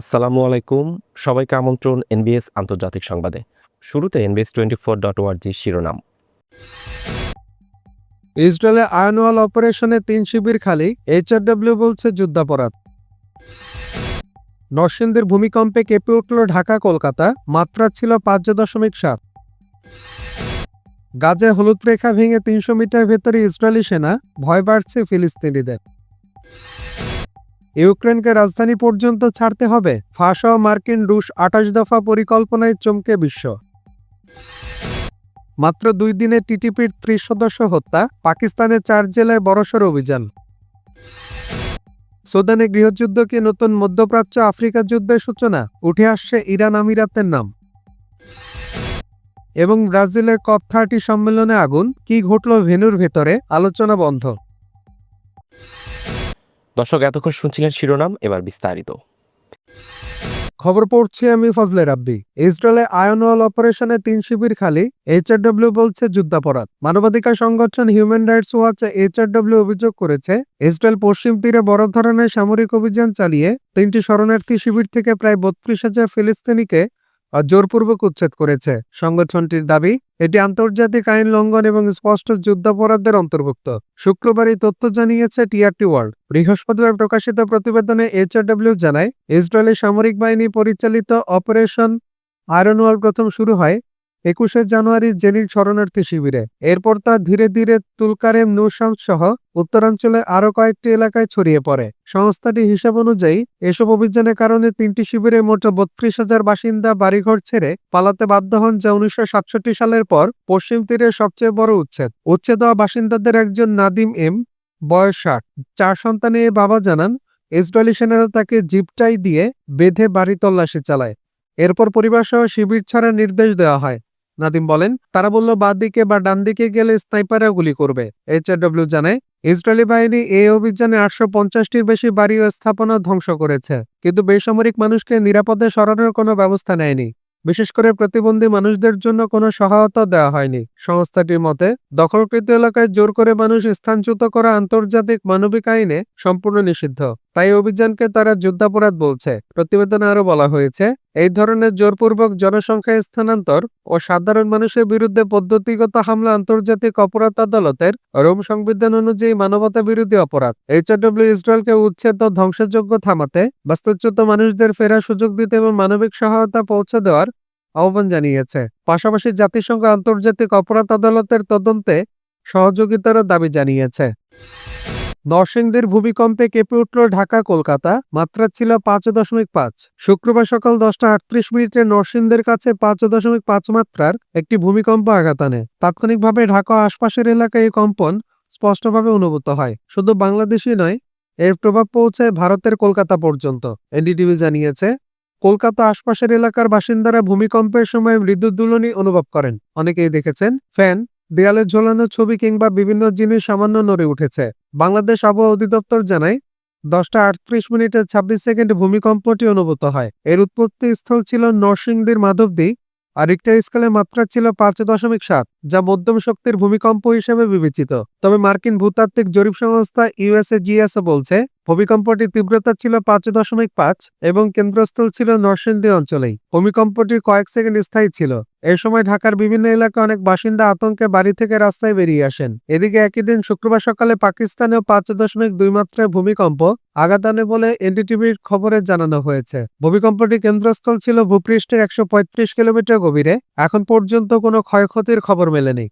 আসসালামু আলাইকুম। সবাইকে আমন্ত্রণ এনবিএস আন্তর্জাতিক সংবাদে। শুরুতে এনবিএস টোয়েন্টি ফোর ডট ওয়ার্জি শিরোনাম। ইসরায়েলে আয়নুয়াল অপারেশনে তিন শিবির খালি এইচআরডব্লিউ বলছে যুদ্ধাপরাধ। নরসিংদীর ভূমিকম্পে কেঁপে উঠল ঢাকা, কলকাতা, মাত্রা ছিল পাঁচ দশমিক সাত। গাজে হলুদ রেখা ভেঙে তিনশো মিটার ভেতরে ইসরায়েলি সেনা, ভয় বাড়ছে ফিলিস্তিনিদের। ইউক্রেনকে রাজধানী পর্যন্ত ছাড়তে হবে ফাঁস মার্কিন রুশ আঠাশ দফা পরিকল্পনায় চমকে বিশ্ব। মাত্র দুই দিনে টিটিপির ত্রিশ সদস্য হত্যা, পাকিস্তানের চার জেলায় বড়সড় অভিযান। সুদানে গৃহযুদ্ধকে নতুন মধ্যপ্রাচ্য আফ্রিকা যুদ্ধের সূচনা, উঠে আসছে ইরান আমিরাতের নাম। এবং ব্রাজিলের কপ থার্টি সম্মেলনে আগুন, কি ঘটল ভেনুর ভেতরে, আলোচনা বন্ধ। দর্শক, এতক্ষণ শুনছিলেন শিরোনাম, এবার বিস্তারিত। খবর পড়ছি আমি ফজলে রাব্বি ইসরায়েলে আয়নওয়াল অপারেশনে তিন শিবির খালি, এইচআরডব্লিউ বলছে যুদ্ধাপরাধ। মানবাধিকার সংগঠন হিউম্যান রাইটস ওয়াচ এইচআরডব্লিউ অভিযোগ করেছে, ইসরায়েল পশ্চিম তীরে বড় ধরনের সামরিক অভিযান চালিয়ে তিনটি শরণার্থী শিবির থেকে প্রায় বত্রিশ হাজার ফিলিস্তিনিকে জোরপূর্বক উচ্ছেদ করেছে। সংগঠনটির দাবি, এটি আন্তর্জাতিক আইন লঙ্ঘন এবং স্পষ্ট যুদ্ধাপরাধের অন্তর্ভুক্ত। শুক্রবার এই তথ্য জানিয়েছে টিআরটি ওয়ার্ল্ড। বৃহস্পতিবার প্রকাশিত প্রতিবেদনে এইচআরডব্লিউ জানায়, ইসরায়েলের সামরিক বাহিনী পরিচালিত অপারেশন আয়রন আয়রনওয়াল প্রথম শুরু হয় একুশে জানুয়ারি জেনির শরণার্থী শিবিরে। এরপর তা ধীরে ধীরে তুলকারেম নৌশামস সহ উত্তরাঞ্চলে আরও কয়েকটি এলাকায় ছড়িয়ে পড়ে। সংস্থাটি হিসাব অনুযায়ী, এসব অভিযানের কারণে তিনটি শিবিরে মোট বত্রিশ হাজার বাসিন্দা বাড়িঘর ছেড়ে পালাতে বাধ্য হন যা উনিশশো সাতষট্টি সালের পর পশ্চিম তীরের সবচেয়ে বড় উচ্ছেদ। উচ্ছেদ হওয়া বাসিন্দাদের একজন নাদিম এম, বয়স ষাট। চার সন্তানে এ বাবা জানান, ইসরায়েলি সেনারা তাকে জিপটাই দিয়ে বেঁধে বাড়ি তল্লাশি চালায়। এরপর পরিবার সহ শিবির ছাড়ার নির্দেশ দেওয়া হয়। নাদিম বলেন, তারা বলল, বাঁ দিকে বা ডান দিকে গেলে স্নাইপাররা গুলি করবে। এইচআরডব্লিউ জানায় ইসরায়েলি বাহিনী এই অভিযানে আটশো পঞ্চাশটির বেশি বাড়ি ও স্থাপনা ধ্বংস করেছে, কিন্তু বেসামরিক মানুষকে নিরাপদে সরানোর কোনো ব্যবস্থা নেয়নি। বিশেষ করে প্রতিবন্ধী মানুষদের জন্য কোনো সহায়তা দেওয়া হয়নি। সংস্থাটির মতে, দখলকৃত এলাকায় জোর করে মানুষ স্থানচ্যুত করা আন্তর্জাতিক মানবিক আইনে সম্পূর্ণ নিষিদ্ধ। তাই অভিযানকে তারা যুদ্ধাপরাধ বলছে। প্রতিবেদনে আরও বলা হয়েছে, এই ধরনের জোরপূর্বক জনসংখ্যা স্থানান্তর ও সাধারণ মানুষের বিরুদ্ধে পদ্ধতিগত হামলা আন্তর্জাতিক অপরাধ আদালতের রোম সংবিধান অনুযায়ী মানবতা বিরোধী অপরাধ। এইচআরডব্লিউ ইসরায়েলকে উচ্ছেদ ও ধ্বংসযোগ্য থামাতে বাস্তুচ্যুত মানুষদের ফেরার সুযোগ দিতে এবং মানবিক সহায়তা পৌঁছে দেওয়ার আহ্বান জানিয়েছে। পাশাপাশি জাতিসংঘ আন্তর্জাতিক অপরাধ আদালতের তদন্তে সহযোগিতারও দাবি জানিয়েছে। নরসিংদীর ভূমিকম্পে কেঁপে উঠল ঢাকা, কলকাতা, মাত্রা ছিল পাঁচ দশমিক পাঁচ। শুক্রবার সকাল দশটা আটত্রিশ মিনিটে নরসিংদীর কাছে পাঁচ দশমিক পাঁচ মাত্রার একটি ভূমিকম্প আঘাত আনে। তাৎক্ষণিকভাবে ঢাকা আশপাশের এলাকায় এই কম্পন স্পষ্টভাবে অনুভূত হয়। শুধু বাংলাদেশই নয়, এর প্রভাব পৌঁছে ভারতের কলকাতা পর্যন্ত। এনডিটিভি জানিয়েছে, কলকাতা আশপাশের এলাকার বাসিন্দারা ভূমিকম্পের সময় মৃদু দুলনি অনুভব করেন। অনেকেই দেখেছেন, ফ্যান দেয়ালে ঝোলানো ছবি কিংবা বিভিন্ন জিনিস সামান্য নড়ে উঠেছে। বাংলাদেশ আবহাওয়া অধিদপ্তর জানায়, দশটা আটত্রিশ মিনিটে ছাব্বিশ সেকেন্ড ভূমিকম্পটি অনুভূত হয়। এর উৎপত্তি স্থল ছিল নরসিংদীর মাধবদী, আর রিক্টার স্কেলে মাত্রা ছিল পাঁচ দশমিক সাত, যা মধ্যম শক্তির ভূমিকম্প হিসেবে বিবেচিত। তবে মার্কিন ভূতাত্ত্বিক জরিপ সংস্থা ইউএসএ জিএসও বলছে ভূমিকম্পটির তীব্রতা ছিল পাঁচ দশমিক পাঁচ এবং কেন্দ্রস্থল ছিল নরসিংদী অঞ্চলেই। ভূমিকম্পটি কয়েক সেকেন্ড স্থায়ী ছিল। এ সময় ঢাকার বিভিন্ন এলাকায় অনেক বাসিন্দা আতঙ্কে বাড়ি থেকে রাস্তায় বেরিয়ে আসেন। এদিকে একই দিন শুক্রবার সকালে পাকিস্তানেও পাঁচ দশমিক দুই মাত্রার ভূমিকম্প আঘাত আনে বলে এনডিটিভির খবরে জানানো হয়েছে। ভূমিকম্পটি কেন্দ্রস্থল ছিল ভূপৃষ্ঠের একশো পঁয়ত্রিশ কিলোমিটার গভীরে। এখন পর্যন্ত কোনো ক্ষয়ক্ষতির খবর মেলেনি।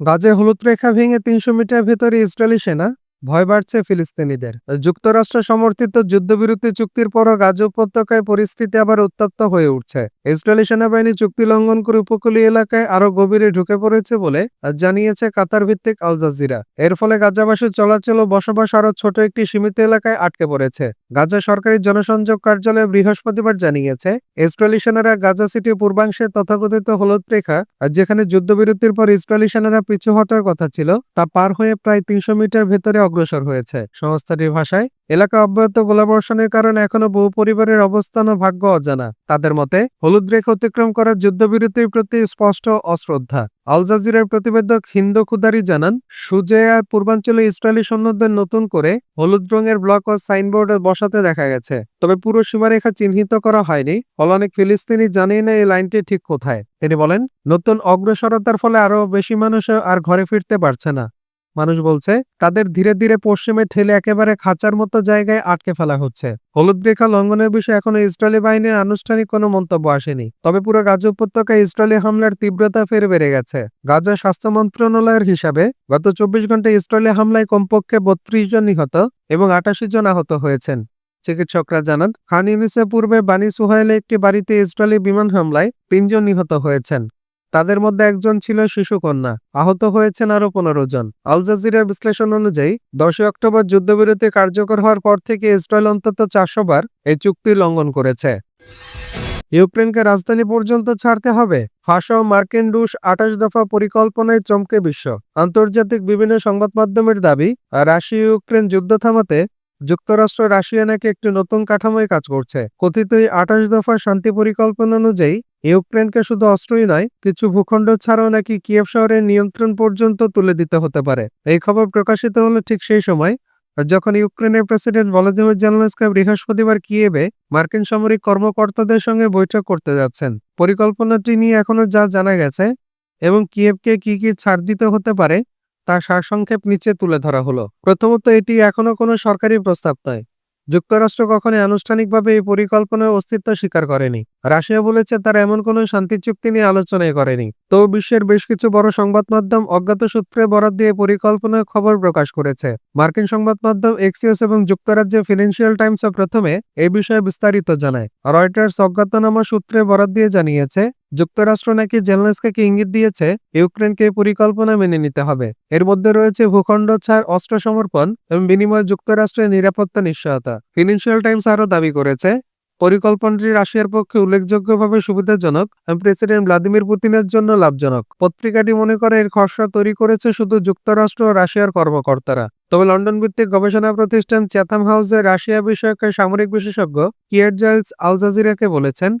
গাজে হলুদ রেখা ভেঙে তিনশো মিটার ভেতরে ইসরায়েলি সেনা ভয় বাড়ছে ফিলিস্তিনিদের। যুক্তরাষ্ট্র সমর্থিত যুদ্ধবিরতি চুক্তির পরও গাজা উপত্যকায় পরিস্থিতি আবার উত্তপ্ত হয়ে উঠছে। ইসরায়েলি সেনাবাহিনী চুক্তি লঙ্ঘন করে উপকূলীয় এলাকায় আরও গভীরে ঢুকে পড়েছে বলে জানিয়েছে কাতার ভিত্তিক আল জাজিরা। এর ফলে গাজাবাসীর চলাচল ও বসবাস আরও ছোট একটি সীমিত এলাকায় আটকে পড়েছে। গাজা সরকারি জনসংযোগ কার্যালয় বৃহস্পতিবার জানিয়েছে ইসরায়েলি সেনারা গাজা সিটির পূর্বাংশে তথাকথিত হলুদ রেখা আর যেখানে যুদ্ধবিরতির পর ইসরায়েলি সেনারা পিছু হটার কথা ছিল, তা পার হয়ে প্রায় তিনশো মিটার ভেতরে অগ্রসর হয়েছে। সংস্থাটির ভাষায় এলাকা অব্যাহত গোলাবর্ষণের কারণে এখনও বহু পরিবারের অবস্থান ও ভাগ্য অজানা। তাদের মতে, হলুদ রেখা অতিক্রম করা যুদ্ধবিরতির প্রতি স্পষ্ট অশ্রদ্ধা। আল জাজিরার প্রতিবেদক হিন্দু খুদারি জানান, সুজেয়া পূর্বাঞ্চলে ইসরায়েলি সৈন্যদের নতুন করে হলুদ রঙের ব্লক ও সাইনবোর্ড বসাতে দেখা গেছে। তবে পুরো সীমারেখা চিহ্নিত করা হয়নি। ফলে অনেক ফিলিস্তিনি জানেই না এই লাইনটি ঠিক কোথায়? তিনি বলেন, নতুন অগ্রসরতার ফলে আরও বেশি মানুষ আর ঘরে ফিরতে পারছে না। মানুষ বলছে, তাদের ধীরে ধীরে পশ্চিমে ঠেলে একেবারে খাঁচার মতো জায়গায় আটকে ফেলা হচ্ছে। হলুদ রেখা লঙ্ঘনের বিষয়ে এখনও ইসরায়েলি বাহিনীর আনুষ্ঠানিক কোনো মন্তব্য আসেনি। তবে পুরো গাজা উপত্যকায় ইসরায়েলি হামলার তীব্রতা ফের বেড়ে গেছে। গাজা স্বাস্থ্য মন্ত্রণালয়ের হিসাবে গত চব্বিশ ঘন্টায় ইসরায়েলি হামলায় কমপক্ষে বত্রিশ জন নিহত এবং আটাশি জন আহত হয়েছেন। চিকিৎসকরা জানান, খান ইউনিসের পূর্বে বানি সুহাইলে একটি বাড়িতে ইসরায়েলি বিমান হামলায় তিনজন নিহত হয়েছেন। তাদের মধ্যে একজন ছিল শিশুকন্যা, আহত হয়েছেন আরও পনেরো জন। আল জাজিরা বিশ্লেষণ অনুযায়ী, দশই অক্টোবর যুদ্ধবিরতি কার্যকর হওয়ার পর থেকে ইসরায়েল অন্তত চারশো বার এই চুক্তি লঙ্ঘন করেছে। ইউক্রেনকে রাজধানী পর্যন্ত ছাড়তে হবে। ফাঁসা মার্কিন রুশ আঠাশ দফা পরিকল্পনায় চমকে বিশ্ব। আন্তর্জাতিক বিভিন্ন সংবাদ মাধ্যমের দাবি রাশিয়া ইউক্রেন যুদ্ধ থামাতে যুক্তরাষ্ট্র রাশিয়া নাকি একটি নতুন কাঠামোয় কাজ করছে। কথিত আঠাশ দফা শান্তি পরিকল্পনা অনুযায়ী ইউক্রেনকে শুধু অস্ত্রই নয়, কিছু ভূখণ্ড ছাড়াও নাকি কিয়েভ শহরের নিয়ন্ত্রণ পর্যন্ত তুলে দিতে হতে পারে। এই খবর প্রকাশিত হলো ঠিক সেই সময়, যখন ইউক্রেনের প্রেসিডেন্ট ভলোদিমির জেলনস্কি বৃহস্পতিবার কিয়েভে মার্কিন সামরিক কর্মকর্তাদের সঙ্গে বৈঠক করতে যাচ্ছেন। পরিকল্পনাটি নিয়ে এখনও যা জানা গেছে এবং কিয়েভকে কি কি ছাড় দিতে হতে পারে তার সারসংক্ষেপ নিচে তুলে ধরা হলো। প্রথমত, এটি এখনও কোনো সরকারি প্রস্তাব নয়। যুক্তরাষ্ট্র কখনো আনুষ্ঠানিকভাবে এই পরিকল্পনার অস্তিত্ব স্বীকার করেনি। রাশিয়া বলেছে তারা এমন কোনো শান্তি চুক্তি নিয়ে আলোচনাই করেনি। তো বিশ্বের বেশ কিছু বড় সংবাদ মাধ্যম অজ্ঞাত সূত্রে বরাদ দিয়ে পরিকল্পনার খবর প্রকাশ করেছে। মার্কিন সংবাদ মাধ্যম এক্সিওস এবং যুক্তরাজ্যের ফিনান্সিয়াল টাইমসও প্রথমে এই বিষয়ে বিস্তারিত জানায়। রয়টার্স অজ্ঞাতনামা সূত্রে বরাদ দিয়ে জানিয়েছে, যুক্তরাষ্ট্র নাকি জেলনেসকে ইঙ্গিত দিয়েছে, ইউক্রেনকে পরিকল্পনা মেনে নিতে হবে। এর মধ্যে রয়েছে ভূখণ্ড ছাড়, অস্ত্র সমর্পণ এবং বিনিময়ে যুক্তরাষ্ট্রের নিরাপত্তা নিশ্চয়তা। ফিনান্সিয়াল টাইমস আরও দাবি করেছে পরিকল্পনাটি রাশিয়ার পক্ষে উল্লেখযোগ্যভাবে সুবিধাজনক এবং প্রেসিডেন্ট ভ্লাদিমির পুতিনের জন্য লাভজনক। পত্রিকাটি মনে করে এর খসড়া তৈরি করেছে শুধু যুক্তরাষ্ট্র ও রাশিয়ার কর্মকর্তারা। তবে লন্ডন ভিত্তিক গবেষণা প্রতিষ্ঠান চ্যাথাম হাউসের রাশিয়া বিষয়ক সামরিক বিশেষজ্ঞ কিয়ার জাইলস আল জাজিরাকে বলেছেন,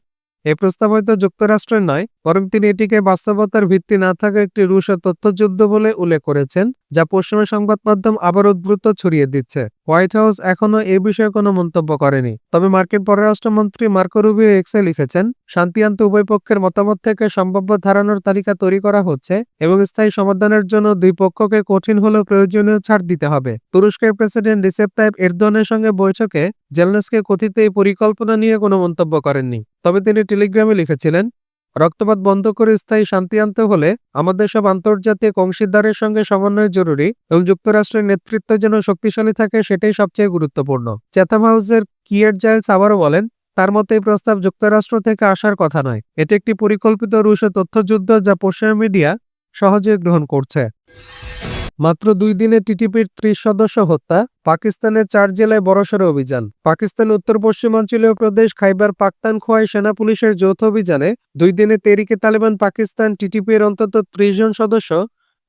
এ প্রস্তাব হয়তো যুক্তরাষ্ট্রের নয়, বরং তিনি এটিকে বাস্তবতার ভিত্তি না থাকা একটি রুশ তথ্যযুদ্ধ বলে উল্লেখ করেছেন। যা পশ্চিমের সংবাদ মাধ্যম আবার উদ্বৃত্ত ছড়িয়ে দিচ্ছে। হোয়াইট হাউস এখনও এ বিষয়ে কোনো মন্তব্য করেনি। তবে মার্কিন পররাষ্ট্রমন্ত্রী মার্কো রুবিও এক্সে লিখেছেন শান্তি আনতে উভয় পক্ষের মতামত থেকে সম্ভাব্য ধারণার তালিকা তৈরি করা হচ্ছে এবং স্থায়ী সমাধানের জন্য দুই পক্ষকে কঠিন হলেও প্রয়োজনীয় ছাড় দিতে হবে। তুরস্কের প্রেসিডেন্ট রিসেপ তাইপ এরদোয়ানের সঙ্গে বৈঠকে জেলনেসকে কথিত এই পরিকল্পনা নিয়ে কোনো মন্তব্য করেননি। তবে তিনি টেলিগ্রামে লিখেছিলেন রক্তপাত বন্ধ করে স্থায়ী শান্তি আনতে হলে আমাদের সব আন্তর্জাতিক অংশীদারের সঙ্গে সমন্বয় জরুরি এবং যুক্তরাষ্ট্রের নেতৃত্ব যেন শক্তিশালী থাকে সেটাই সবচেয়ে গুরুত্বপূর্ণ। চ্যাথাম হাউসের কিয়ের জাইলস আবারও বলেন, তার মতে এই প্রস্তাব যুক্তরাষ্ট্র থেকে আসার কথা নয়। এটি একটি পরিকল্পিত রুশ তথ্যযুদ্ধ যা পশ্চিমা মিডিয়া সহজে গ্রহণ করছে। মাত্র দুই দিনে টিটিপির ত্রিশ সদস্য হত্যা, পাকিস্তানের চার জেলায় বড়সড় অভিযান। পাকিস্তান উত্তর পশ্চিমাঞ্চলীয় প্রদেশ খাইবার পাখতানখোয়ায় সেনা পুলিশের যৌথ অভিযানে দুই দিনে তেরিকে তালেবান পাকিস্তান টিটিপির অন্তত ত্রিশ জন সদস্য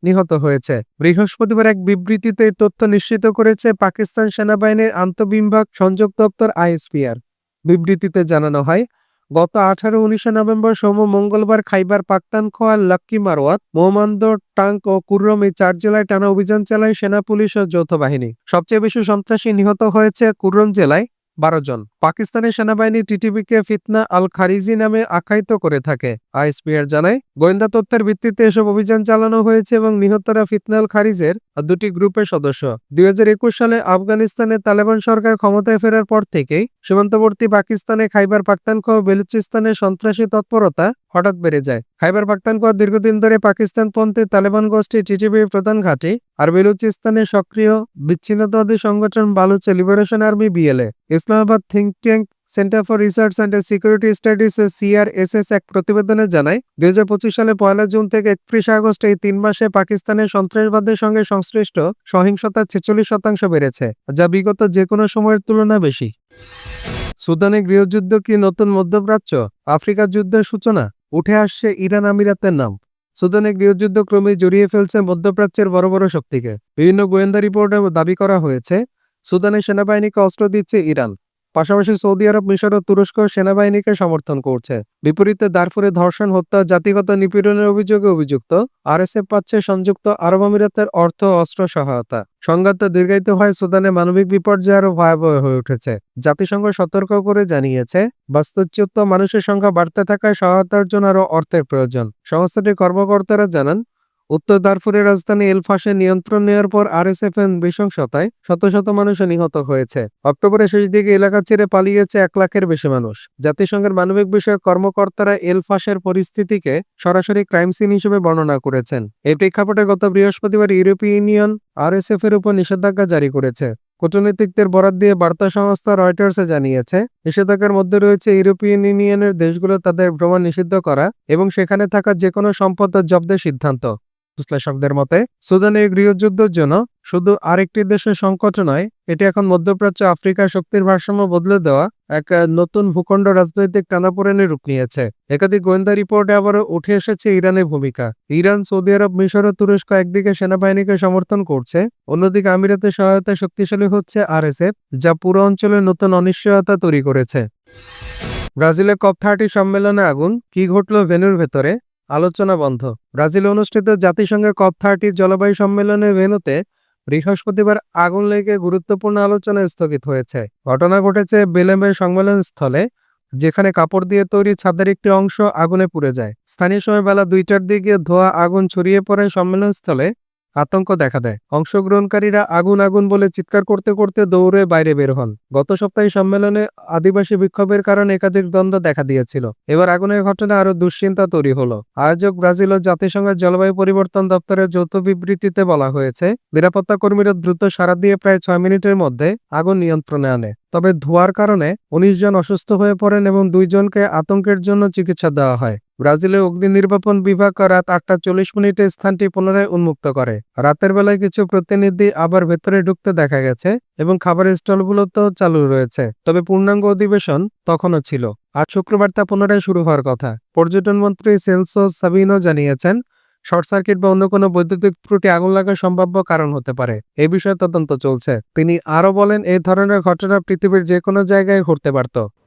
নিহত হয়েছে। বৃহস্পতিবার এক বিবৃতিতে এই তথ্য নিশ্চিত করেছে পাকিস্তান সেনাবাহিনীর আন্তঃবিভাগ সংযোগ দপ্তর আইএসপিআর। বিবৃতিতে জানানো হয় গত আঠারো উনিশে নভেম্বর সোম মঙ্গলবার খাইবার পাক্তানখোয়া লাক্কি মারওয়াত, মোহাম্মদ টাঙ্ক ও কুর্রম এই চার জেলায় টানা অভিযান চালায় সেনা, পুলিশ ও যৌথ বাহিনী। সবচেয়ে বেশি সন্ত্রাসী নিহত হয়েছে কুর্রম জেলায় বারো জন। পাকিস্তানের সেনাবাহিনী টিটিপিকে ফিতনা আল খারিজি নামে আখ্যায়িত করে থাকে। আইএসপিআর জানায়, গোয়েন্দা তথ্যের ভিত্তিতে এসব অভিযান চালানো হয়েছে এবং নিহতরা ফিতনা আল খারিজের দুটি গ্রুপের সদস্য। দুই হাজার একুশ সালে আফগানিস্তানে তালেবান সরকার ক্ষমতায় ফেরার পর থেকেই সীমান্তবর্তী পাকিস্তানে খাইবার পাখতানখোয়া ও বেলুচিস্তানে সন্ত্রাসী তৎপরতা হঠাৎ বেড়ে যায়। খাইবার পাখতানখোয়া দীর্ঘদিন ধরে পাকিস্তান পাকিস্তানপন্থী তালেবান গোষ্ঠী টিটিপির প্রধান ঘাঁটি আর বেলুচিস্তানে সক্রিয় বিচ্ছিন্নতাবাদী সংগঠন বালুচে liberation army BLA. Islamabad think tank Centre for Research and Security Studies CRSS এক প্রতিবেদনে জানায়, দুই হাজার পঁচিশ সালে পয়লা জুন থেকে একত্রিশ আগস্ট এই তিন মাসে পাকিস্তানের সন্ত্রাসবাদের সঙ্গে সংশ্লিষ্ট সহিংসতা ছেচল্লিশ শতাংশ বেড়েছে, যা বিগত যে কোনো সময়ের তুলনায় বেশি। সুদানে গৃহযুদ্ধ কি নতুন মধ্যপ্রাচ্য? আফ্রিকা যুদ্ধের সূচনা? উঠে আসছে ইরান আমিরাতের নাম। সুদানে গৃহযুদ্ধ ক্রমেই জড়িয়ে ফেলছে মধ্যপ্রাচ্যের বড় বড় শক্তিকে। বিভিন্ন গোয়েন্দা রিপোর্টে দাবি করা হয়েছে সুদানের সেনাবাহিনীকে অস্ত্র দিচ্ছে ইরান। পাশাপাশি সৌদি আরব মিশর ও তুরস্ক সেনাবাহিনীকে সমর্থন করছে। বিপরীতে দারফুরে ধর্ষণ, হত্যা, জাতিগত নিপীড়নের অভিযোগে অভিযুক্ত আরএসএফ পাচ্ছে সংযুক্ত আরব আমিরাতের অর্থ অস্ত্র সহায়তা। সংঘাত দীর্ঘায়িত হয় সুদানে মানবিক বিপর্যয় আরও ভয়াবহ হয়ে উঠেছে। জাতিসংঘ সতর্ক করে জানিয়েছে, বাস্তুচ্যুত মানুষের সংখ্যা বাড়তে থাকায় সহায়তার জন্য আরও অর্থের প্রয়োজন। সংস্থাটির কর্মকর্তারা জানান উত্তর দারফুরের রাজধানী এলফাসে নিয়ন্ত্রণ নেওয়ার পর আরএসএফ এর নৃশংসতায় শত শত মানুষ নিহত হয়েছে। অক্টোবরের শেষ দিকে এলাকা ছেড়ে পালিয়েছে এক লাখের বেশি মানুষ। জাতিসংঘের মানবিক বিষয়ক কর্মকর্তারা এলফাসের পরিস্থিতিকে সরাসরি ক্রাইম সিন হিসেবে বর্ণনা করেছেন। এই প্রেক্ষাপটে গত বৃহস্পতিবার ইউরোপীয় ইউনিয়ন আরএসএফ এর উপর নিষেধাজ্ঞা জারি করেছে। কূটনীতিকদের বরাত দিয়ে বার্তা সংস্থা রয়টার্সে জানিয়েছে, নিষেধাজ্ঞার মধ্যে রয়েছে ইউরোপিয়ান ইউনিয়নের দেশগুলো তাদের ভ্রমণ নিষিদ্ধ করা এবং সেখানে থাকা যে কোনো সম্পদ জব্দের সিদ্ধান্ত। বিশ্লেষকদের মতে, সুদানের গৃহযুদ্ধের জন্য শুধু আরেকটি দেশের সংকট নয়, এটি এখন মধ্যপ্রাচ্য আফ্রিকার শক্তির ভারসাম্য বদলে দেওয়া এক নতুন ভূখণ্ড রাজনৈতিক টানাপোড়েনের রূপ নিয়েছে। একাধিক গোয়েন্দা রিপোর্টে আবারও উঠে এসেছে ইরানের ভূমিকা। ইরান, সৌদি আরব, মিশর ও তুরস্ক একদিকে সেনাবাহিনীকে সমর্থন করছে, অন্যদিকে আমিরাতের সহায়তায় শক্তিশালী হচ্ছে আরএসএফ, যা পুরো অঞ্চলে নতুন অনিশ্চয়তা তৈরি করেছে। ব্রাজিলে কপ থার্টি সম্মেলনে আগুন, কি ঘটল ভেনুর ভেতরে? আলোচনা বন্ধ। ব্রাজিলে অনুষ্ঠিত জাতিসংঘের কপ থার্টির জলবায়ু সম্মেলনের ভেনুতে বৃহস্পতিবার আগুন লেগে গুরুত্বপূর্ণ আলোচনা স্থগিত হয়েছে। ঘটনা ঘটেছে বেলেমের সম্মেলন স্থলে যেখানে কাপড় দিয়ে তৈরি ছাদের একটি অংশ আগুনে পুড়ে যায়। স্থানীয় সময় বেলা দুইটার দিকে ধোয়া আগুন ছড়িয়ে পড়ে সম্মেলনস্থলে আতঙ্ক দেখা দেয়। অংশগ্রহণকারীরা আগুন আগুন বলে চিৎকার করতে করতে দৌড়ে বাইরে বের হন। গত সপ্তাহে সম্মেলনে আদিবাসী বিক্ষোভের কারণে একাধিক দ্বন্দ্ব দেখা দিয়েছিল। এবার আগুনের ঘটনা আরও দুশ্চিন্তা তৈরি হলো। আয়োজক ব্রাজিল ও জাতিসংঘের জলবায়ু পরিবর্তন দপ্তরের যৌথ বিবৃতিতে বলা হয়েছে, নিরাপত্তা কর্মীরা দ্রুত সারা দিয়ে প্রায় ছয় মিনিটের মধ্যে আগুন নিয়ন্ত্রণে আনে। তবে ধোঁয়ার কারণে উনিশ জন অসুস্থ হয়ে পড়েন এবং দুইজনকে আতঙ্কের জন্য চিকিৎসা দেওয়া হয়। ব্রাজিলের অগ্নি নির্বাপন বিভাগ রাত আটটা চল্লিশ মিনিটে স্থানটি পুনরায় উন্মুক্ত করে। রাতের বেলায় কিছু প্রতিনিধি আবার ভেতরে ঢুকতে দেখা গেছে এবং খাবারের স্টলগুলোতেও চালু রয়েছে, তবে পূর্ণাঙ্গ অধিবেশন তখনও ছিল। আজ শুক্রবার তা পুনরায় শুরু হওয়ার কথা। পর্যটন মন্ত্রী সেলসো সাবিনো জানিয়েছেন, শর্ট সার্কিট বা অন্য কোনো বৈদ্যুতিক ত্রুটি আগুন লাগার সম্ভাব্য কারণ হতে পারে। এ বিষয়ে তদন্ত চলছে। তিনি আরও বলেন এই ধরনের ঘটনা পৃথিবীর যে কোনো জায়গায় ঘটতে পারত।